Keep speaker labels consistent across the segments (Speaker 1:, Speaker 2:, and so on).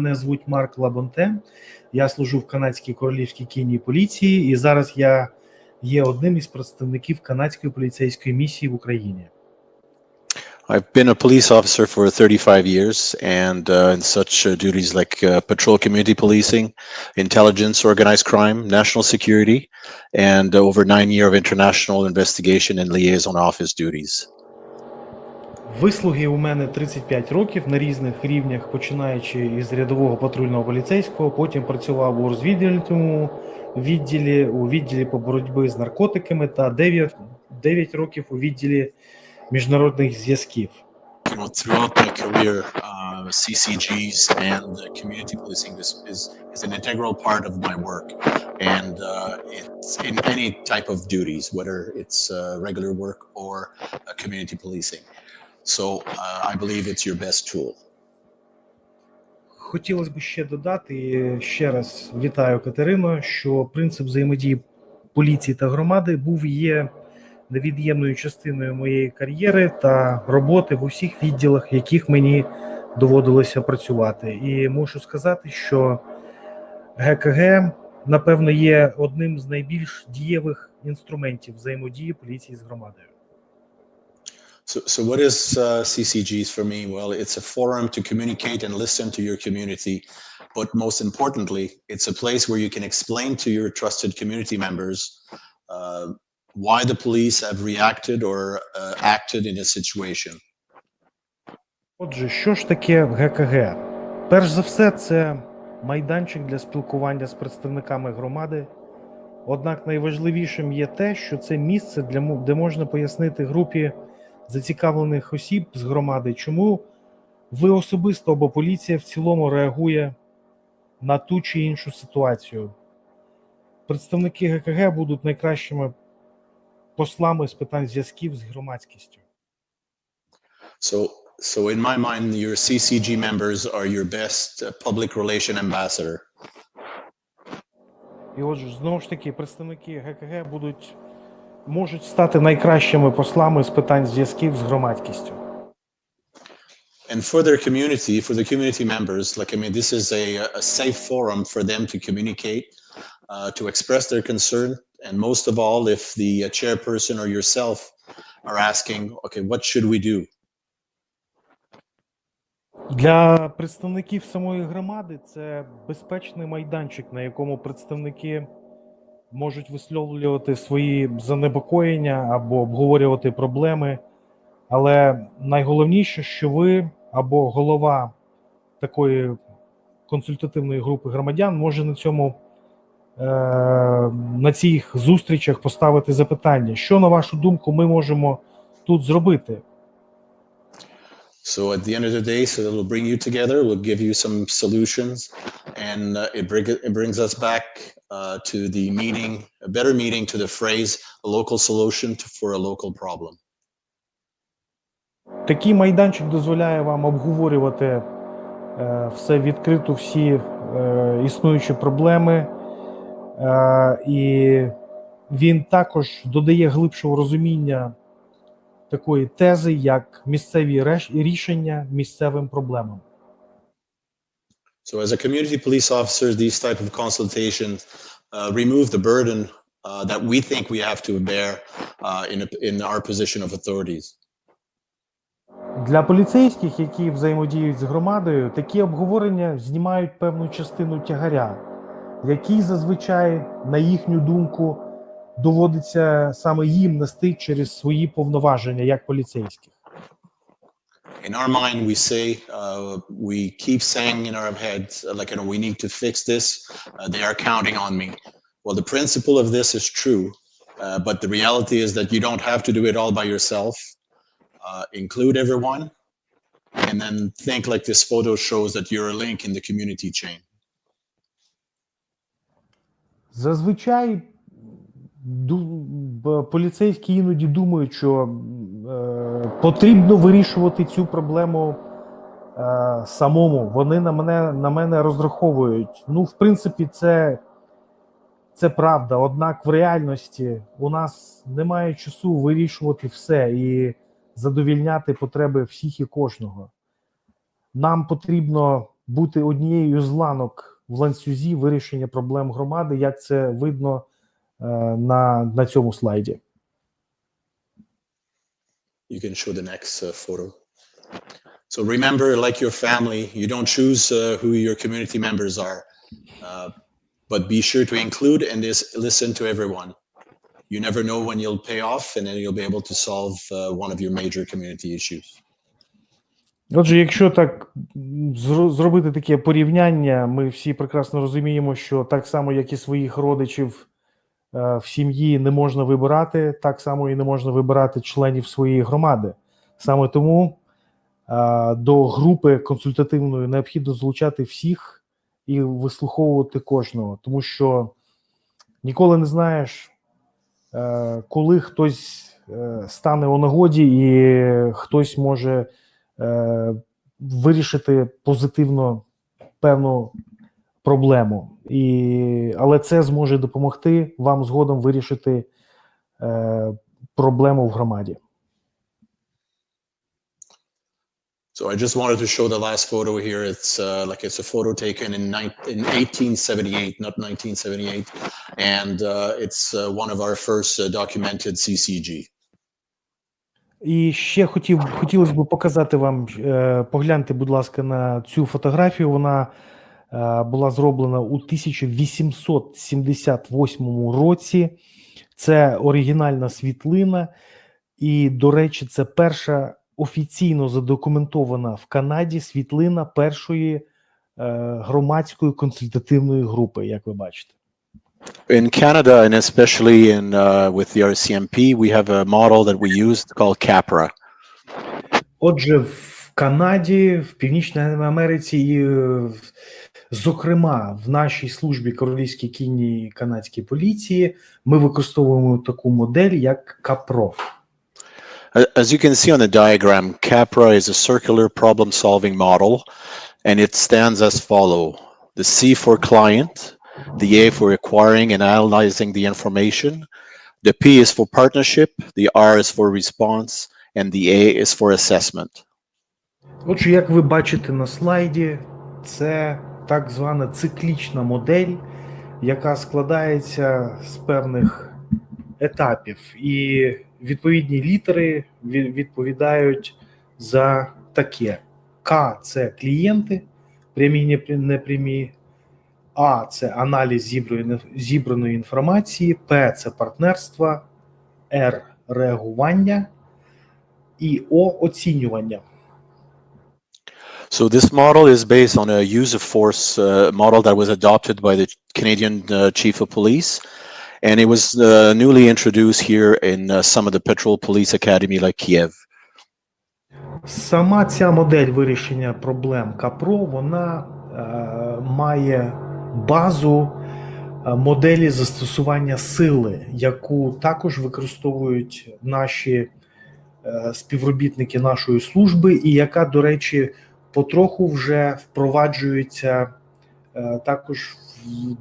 Speaker 1: Мене звуть Марк Лабонте. Я служу в канадській королівській кінній поліції, і зараз я є одним із представників канадської поліцейської місії в Україні.
Speaker 2: I've been a police officer for 35 years and uh, in such uh, duties like uh, patrol community policing, intelligence, organized crime, national security, and over nine year of international investigation and liaison office duties.
Speaker 1: Вислуги у мене 35 років на різних рівнях, починаючи із рядового патрульного поліцейського, потім працював у розвідувальному відділі, у відділі по боротьбі з наркотиками та 9, 9 років у відділі міжнародних зв'язків.
Speaker 2: Know, throughout my career, uh, CCGs and community policing is, is, is an integral part of my work. And uh, it's in any type of duties, whether it's uh, regular work or uh, community policing. So uh, I believe it's your best tool.
Speaker 1: Хотілося б ще додати ще раз вітаю Катерино, що принцип взаємодії поліції та громади був є невід'ємною частиною моєї кар'єри та роботи в усіх відділах, в яких мені доводилося працювати. І мушу сказати, що ГКГ, напевно, є одним з найбільш дієвих інструментів взаємодії поліції з громадою.
Speaker 2: So, so what is uh, CCGs for me? Well, it's a forum to communicate and listen to your community. But most importantly, it's a place where you can explain to your trusted community members uh, why the police have reacted or uh, acted in a situation.
Speaker 1: Отже, що ж таке ГКГ? Перш за все, це майданчик для спілкування з представниками громади. Однак найважливішим є те, що це місце, для, де можна пояснити групі зацікавлених осіб з громади, чому ви особисто або поліція в цілому реагує на ту чи іншу ситуацію. Представники ГКГ будуть найкращими послами з питань зв'язків з громадськістю.
Speaker 2: So, so in my mind, your CCG members are your best uh, public relation ambassador.
Speaker 1: І отже, знову ж таки, представники ГКГ будуть можуть стати найкращими послами з питань зв'язків з громадськістю.
Speaker 2: And for their community, for the community members, like I mean, this is a, a safe forum for them to communicate, uh, to express their concern, and most of all, if the uh, chairperson or yourself are asking, okay, what should we do?
Speaker 1: Для представників самої громади це безпечний майданчик, на якому представники можуть висловлювати свої занепокоєння або обговорювати проблеми. Але найголовніше, що ви або голова такої консультативної групи громадян може на цьому е, на цих зустрічах поставити запитання, що на вашу думку ми можемо тут зробити.
Speaker 2: So at the end of the day, so it'll bring you together, will give you some solutions, and uh, it, bring, it brings us back uh, to the meeting, a better meeting to the phrase, a local solution to, for a local problem.
Speaker 1: Такий майданчик дозволяє вам обговорювати е, все відкрито, всі е, існуючі проблеми, е, і він також додає глибшого розуміння такої тези, як місцеві рішення місцевим проблемам.
Speaker 2: So as a community police officer, these type of consultations uh, remove the burden uh, that we think we have to bear uh, in, a, in our position of authorities.
Speaker 1: Для поліцейських, які взаємодіють з громадою, такі обговорення знімають певну частину тягаря, який зазвичай, на їхню думку, доводиться саме їм нести через свої повноваження як поліцейських.
Speaker 2: In our mind, we say, uh, we keep saying in our heads, uh, like, you know, we need to fix this. Uh, they are counting on me. Well, the principle of this is true, uh, but the reality is that you don't have to do it all by yourself. Uh, include everyone, and then think like this photo shows that you're a link in the community chain.
Speaker 1: Зазвичай поліцейські іноді думають, що е, потрібно вирішувати цю проблему е, самому. Вони на мене, на мене розраховують. Ну, в принципі, це, це правда. Однак в реальності у нас немає часу вирішувати все і задовільняти потреби всіх і кожного. Нам потрібно бути однією з ланок в ланцюзі вирішення проблем громади, як це видно на, на цьому слайді.
Speaker 2: You can show the next uh, photo. So remember, like your family, you don't choose uh, who your community members are, uh, but be sure to include and this, listen to everyone. You never know when you'll pay off, and then you'll be able to solve uh, one of your major community issues.
Speaker 1: Отже, якщо так зробити таке порівняння, ми всі прекрасно розуміємо, що так само, як і своїх родичів е, в сім'ї не можна вибирати, так само і не можна вибирати членів своєї громади. Саме тому е, до групи консультативної необхідно залучати всіх і вислуховувати кожного, тому що ніколи не знаєш, е, коли хтось е, стане у нагоді, і хтось може е, вирішити позитивно певну проблему. І, але це зможе допомогти вам згодом вирішити е, проблему в громаді.
Speaker 2: So I just wanted to show the last photo here. It's uh, like it's a photo taken in, in 1878, not 1978, and uh, it's uh, one of our first uh, documented CCG.
Speaker 1: І ще хотів хотілося б показати вам. Е, погляньте, будь ласка, на цю фотографію. Вона була зроблена у 1878 році. Це оригінальна світлина, і, до речі, це перша офіційно задокументована в Канаді світлина першої е, громадської консультативної групи, як ви бачите.
Speaker 2: In Canada, and especially in uh, with the RCMP, we have a model that we use called CAPRA.
Speaker 1: Отже, в Канаді, в Північній Америці, і, е, в- зокрема, в нашій службі королівській кінній канадській поліції, ми використовуємо таку модель, як КАПРО.
Speaker 2: As you can see on the diagram, CAPRA is a circular problem-solving model, and it stands as follow. The C for client, the A for acquiring and analyzing the information, the P is for partnership, the R is for response, and the A is for assessment.
Speaker 1: Отже, як ви бачите на слайді, це так звана циклічна модель, яка складається з певних етапів, і відповідні літери відповідають за таке: К це клієнти, прямі непря- непрямі, А це аналіз зібраної, інформації, П це партнерство, Р реагування і О оцінювання.
Speaker 2: So this model is based on a use of force uh, model that was adopted by the Canadian uh, Chief of Police, and it was uh, newly introduced here in uh, some of the Patrol Police Academy, like Kiev.
Speaker 1: Сама ця модель вирішення проблем КАПРО вона е, має базу е, моделі застосування сили, яку також використовують наші е, співробітники нашої служби, і яка, до речі, потроху вже впроваджується е, також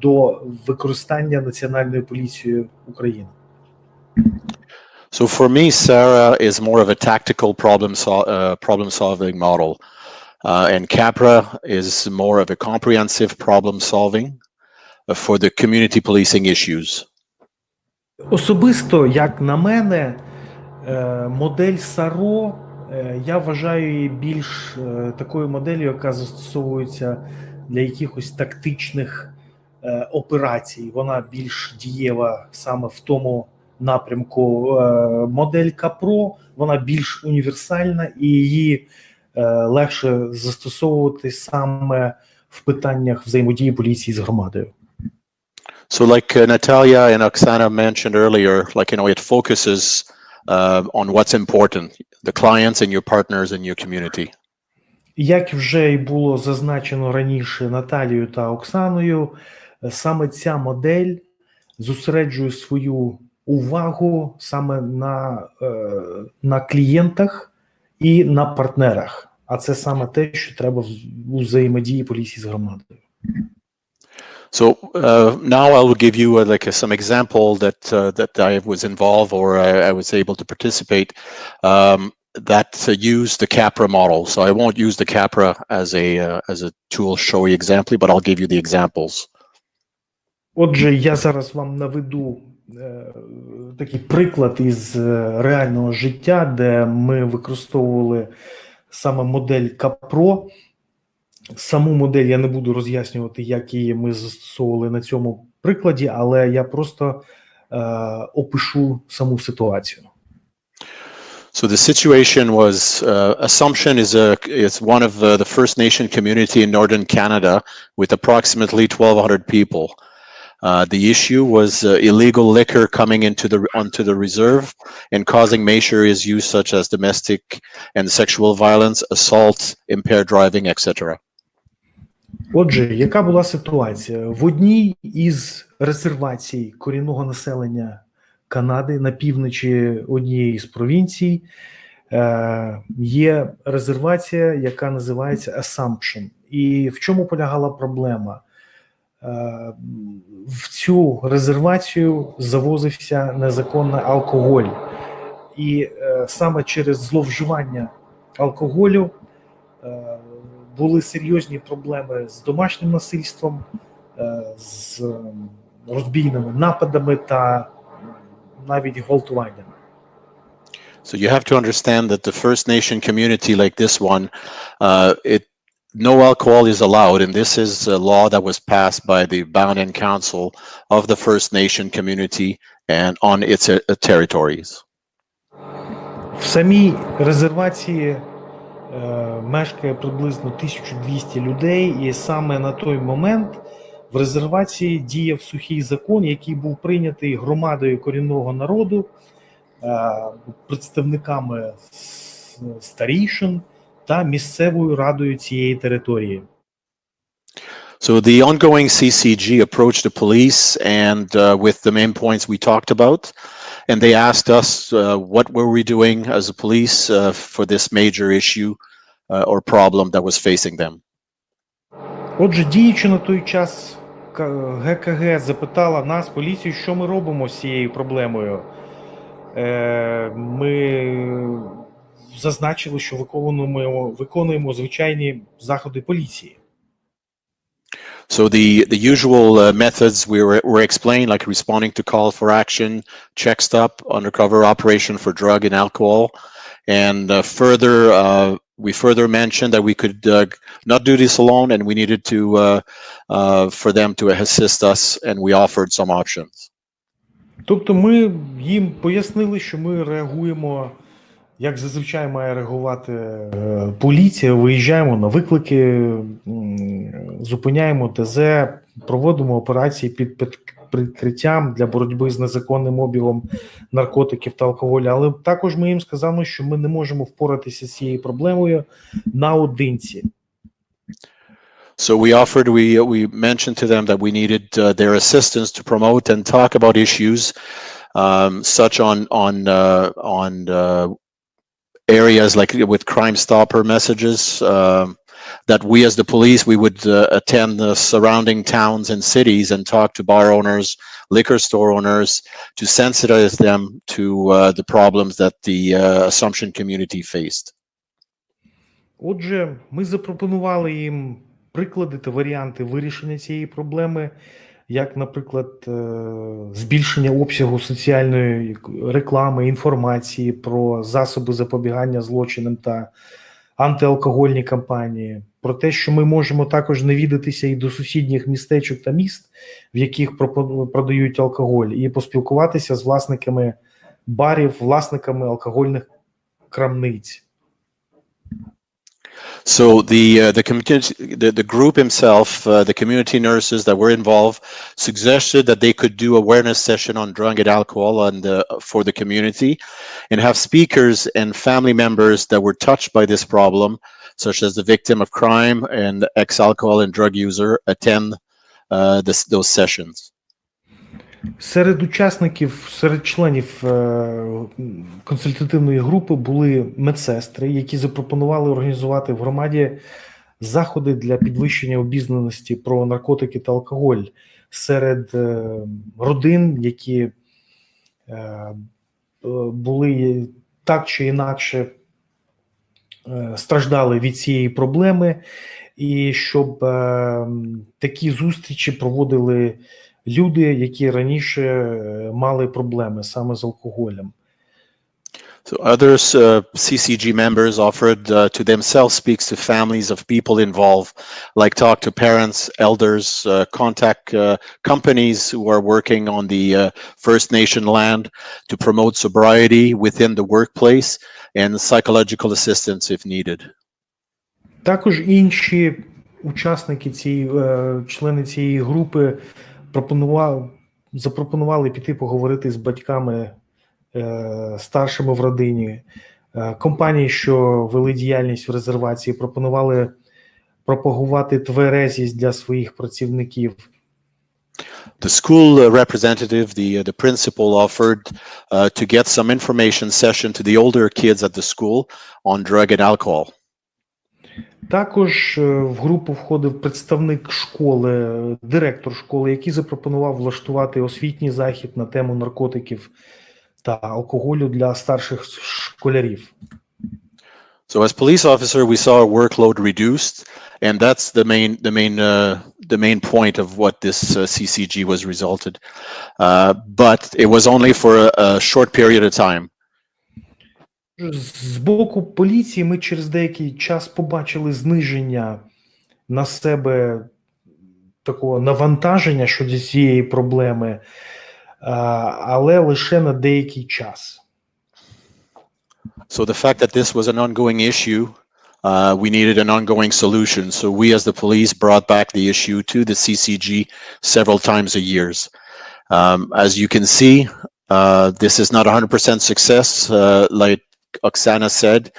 Speaker 1: до використання Національною поліцією України.
Speaker 2: So for me, Sarah is more of a tactical problem sol- uh, problem solving model, uh, and Capra is more of a comprehensive problem solving uh, for the community policing issues.
Speaker 1: Особисто, як на мене, е, модель САРО е, я вважаю її більш е, такою моделлю, яка застосовується для якихось тактичних е, операцій. Вона більш дієва саме в тому напрямку. Е, Модель КАПРО вона більш універсальна і її е, легше застосовувати саме в питаннях взаємодії поліції з громадою.
Speaker 2: So, like uh, Natalia and Oksana mentioned earlier, like you know, it focuses uh, on what's important: the clients and your partners in your community.
Speaker 1: Як вже й було зазначено раніше Наталією та Оксаною, саме ця модель зосереджує свою увагу саме на, е, на клієнтах і на партнерах. А це саме те, що треба у взаємодії поліції з громадою.
Speaker 2: So uh, now I will give you uh, like uh, some example that uh, that I was involved or I, I was able to participate. Um, that uh, use the CAPRA model. So I won't use the CAPRA as a uh, as a tool showing example, but I'll give you the examples.
Speaker 1: Отже, я зараз вам наведу е, такий приклад із е, реального життя, де ми використовували саме модель Капро. Саму модель я не буду роз'яснювати, як її ми застосовували на цьому прикладі, але я просто е, опишу саму ситуацію.
Speaker 2: So the situation was uh, Assumption is a is one of uh, the First Nation community in northern Canada with approximately 1,200 people. Uh, the issue was uh, illegal liquor coming into the onto the reserve and causing major issues such as domestic and sexual violence, assault, impaired driving, etc.
Speaker 1: Отже, яка була ситуація? В одній із резервацій корінного населення Канади на півночі однієї з провінцій е, є резервація, яка називається Assumption. І в чому полягала проблема? Е, в цю резервацію завозився незаконний алкоголь, і е, саме через зловживання алкоголю е, були серйозні проблеми з домашнім насильством, е, з ем, розбійними нападами та навіть гвалтуваннями.
Speaker 2: So you have to understand that the First Nation community like this one, uh, it no alcohol is allowed, and this is a law that was passed by the Bound Council of the First Nation community and on its uh, territories.
Speaker 1: В самій резервації е, мешкає приблизно 1200 людей, і саме на той момент в резервації діяв сухий закон, який був прийнятий громадою корінного народу, е, представниками старішин та місцевою радою цієї території.
Speaker 2: So the ongoing CCG approached the police and uh, with the main points we talked about, and they asked us uh, what were we doing as a police uh, for this major issue uh, or problem that was facing them.
Speaker 1: Отже, діючи на той час, ГКГ запитала нас, поліцію, що ми робимо з цією проблемою. Е, Ми зазначили, що виконуємо, виконуємо звичайні заходи поліції.
Speaker 2: So the the usual uh, methods we were, were explained, like responding to call for action, check stop, undercover operation for drug and alcohol, and uh, further uh, we further mentioned that we could uh, not do this alone, and we needed to uh, uh, for them to assist us, and we offered some options.
Speaker 1: Тобто, ми їм пояснили, що ми реагуємо, як зазвичай має реагувати е, поліція. Виїжджаємо на виклики, зупиняємо ТЗ, проводимо операції під прикриттям для боротьби з незаконним обігом наркотиків та алкоголю. Але також ми їм сказали, що ми не можемо впоратися з цією проблемою наодинці.
Speaker 2: So we offered, we we mentioned to them that we needed uh, their assistance to promote and talk about issues, um, such on on uh, on uh, areas like with Crime Stopper messages. Um, that we, as the police, we would uh, attend the surrounding towns and cities and talk to bar owners, liquor store owners, to sensitize them to uh, the problems that the uh, Assumption community faced.
Speaker 1: Отже, ми запропонували їм приклади та варіанти вирішення цієї проблеми, як, наприклад, е, збільшення обсягу соціальної реклами, інформації про засоби запобігання злочинам та антиалкогольні кампанії, про те, що ми можемо також навідатися і до сусідніх містечок та міст, в яких продають алкоголь, і поспілкуватися з власниками барів, власниками алкогольних крамниць.
Speaker 2: So the uh, the community the, the group himself, uh, the community nurses that were involved, suggested that they could do awareness session on drug and alcohol and uh, for the community, and have speakers and family members that were touched by this problem, such as the victim of crime and ex-alcohol and drug user, attend uh, this, those sessions.
Speaker 1: Серед учасників, серед членів е, консультативної групи були медсестри, які запропонували організувати в громаді заходи для підвищення обізнаності про наркотики та алкоголь серед е, родин, які е, були так чи інакше страждали від цієї проблеми, і щоб е, такі зустрічі проводили люди, які раніше е, мали проблеми саме з алкоголем.
Speaker 2: So others, uh, CCG members offered uh, to themselves speaks to families of people involved, like talk to parents, elders, uh, contact uh, companies who are working on the uh, First Nation land to promote sobriety within the workplace and psychological assistance if needed.
Speaker 1: Також інші учасники цієї е, члени цієї групи пропонували запропонували піти поговорити з батьками е, старшими в родині. Е, Компанії, що вели діяльність в резервації, пропонували пропагувати тверезість для своїх працівників.
Speaker 2: The school uh, representative, the uh, the principal, offered uh, to get some information session to the older kids at the school on drug and alcohol.
Speaker 1: Також е, в групу входив представник школи, е, директор школи, який запропонував влаштувати освітній захід на тему наркотиків та алкоголю для старших школярів.
Speaker 2: So as police officer, we saw our workload reduced, and that's the main the main uh, the main point of what this uh, CCG was resulted. Uh, but it was only for a, a short period of time.
Speaker 1: З боку поліції ми через деякий час побачили зниження на себе такого навантаження щодо цієї проблеми, але лише на деякий час.
Speaker 2: So the fact that this was an ongoing issue, uh, we needed an ongoing solution. So we, as the police, brought back the issue to the CCG several times a years. Um, as you can see, uh, this is not 100% success, uh, like Oksana said,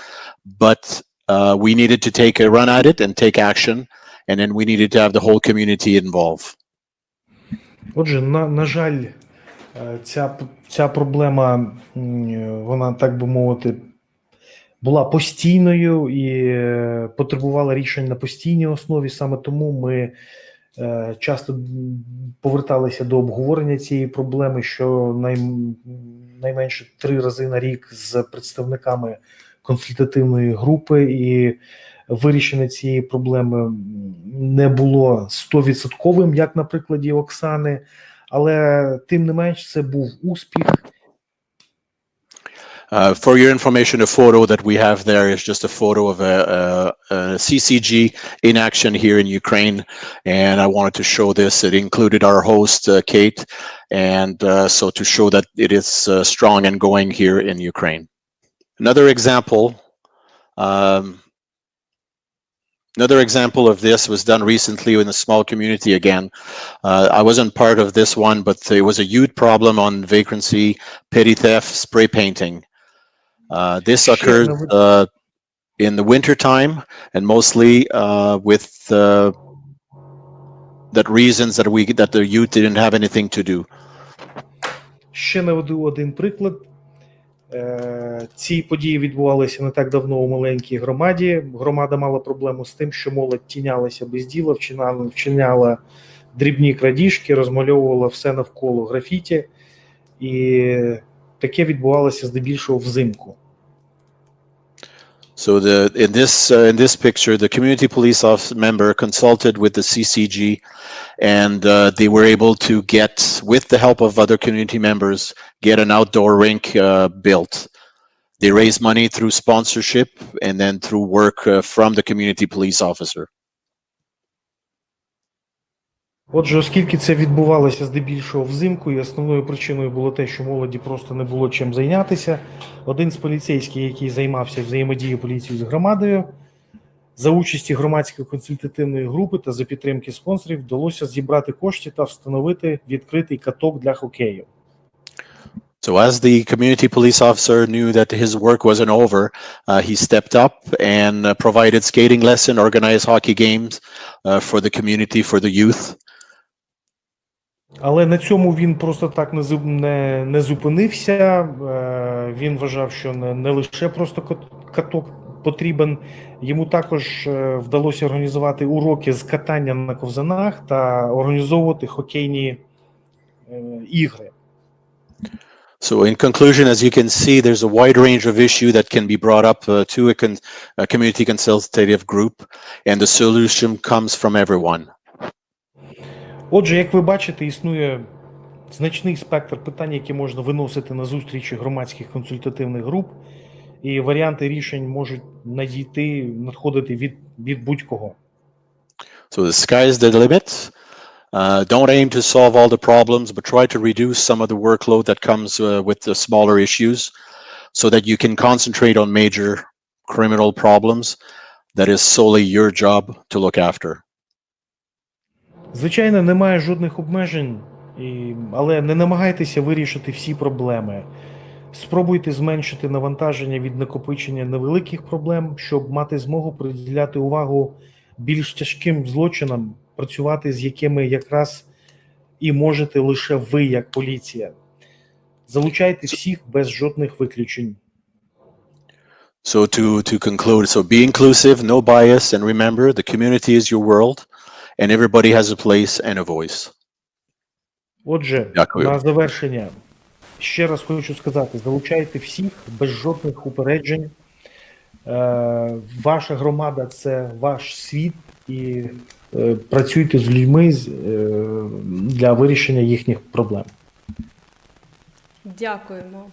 Speaker 2: but uh, we needed to take a run at it and take action, and then we needed to have the whole community involved.
Speaker 1: Отже, на, на жаль, е, ця, ця проблема, вона, так би мовити, була постійною і е, потребувала рішень на постійній основі. Саме тому ми е, часто поверталися до обговорення цієї проблеми, що най, найменше три рази на рік з представниками консультативної групи, і вирішення цієї проблеми не було стовідсотковим, як на прикладі Оксани, але тим не менш це був успіх.
Speaker 2: Uh, for your information, a photo that we have there is just a photo of a, a, a CCG in action here in Ukraine. And I wanted to show this. It included our host, uh, Kate. And uh, so to show that it is uh, strong and going here in Ukraine. Another example. Um, Another example of this was done recently in a small community again. Uh, I wasn't part of this one, but it was a huge problem on vacancy, petty theft, spray painting. Uh, this occurred uh, in the winter time and mostly uh, with uh, that reasons that we that the youth didn't have anything to do.
Speaker 1: Ще наведу один приклад. Е, Ці події відбувалися не так давно у маленькій громаді. Громада мала проблему з тим, що молодь тінялася без діла, вчиняла, вчиняла дрібні крадіжки, розмальовувала все навколо графіті, і таке відбувалося здебільшого взимку.
Speaker 2: So the in this uh, in this picture, the community police officer member consulted with the CCG, and uh, they were able to get, with the help of other community members, get an outdoor rink uh, built. They raised money through sponsorship and then through work uh, from the community police officer.
Speaker 1: Отже, оскільки це відбувалося здебільшого взимку, і основною причиною було те, що молоді просто не було чим зайнятися, один з поліцейських, який займався взаємодією поліції з громадою, за участі громадської консультативної групи та за підтримки спонсорів вдалося зібрати кошти та встановити відкритий каток для хокею.
Speaker 2: So as the community police officer knew that his work wasn't over, uh, he stepped up and uh, provided skating lesson, organized hockey games uh, for the community, for the youth.
Speaker 1: Але на цьому він просто так не, не, не зупинився. Е, Він вважав, що не, не лише просто каток потрібен. Йому також е, вдалося організувати уроки з катання на ковзанах та організовувати хокейні е, ігри.
Speaker 2: So in conclusion, as you can see, there's a wide range of issue that can be brought up uh, to a, con- a community consultative group, and the solution comes from everyone.
Speaker 1: Отже, як ви бачите, існує значний спектр питань, які можна виносити на зустрічі громадських консультативних груп, і варіанти рішень можуть надійти, надходити від, від будь-кого.
Speaker 2: So the sky's the limit. Uh, don't aim to solve all the problems, but try to reduce some of the workload that comes uh, with the smaller issues so that you can concentrate on major criminal problems that is solely your job to look after.
Speaker 1: Звичайно, немає жодних обмежень, і, але не намагайтеся вирішити всі проблеми. Спробуйте зменшити навантаження від накопичення невеликих проблем, щоб мати змогу приділяти увагу більш тяжким злочинам, працювати з якими якраз і можете лише ви, як поліція. Залучайте всіх без жодних виключень.
Speaker 2: So to to conclude, so be inclusive, no bias, and remember the community is your world, and everybody has a place and a voice.
Speaker 1: Отже,
Speaker 2: Дякую.
Speaker 1: на завершення ще раз хочу сказати: залучайте всіх без жодних упереджень. Е, ваша громада це ваш світ, і е, працюйте з людьми з- е, для вирішення їхніх проблем.
Speaker 3: Дякуємо.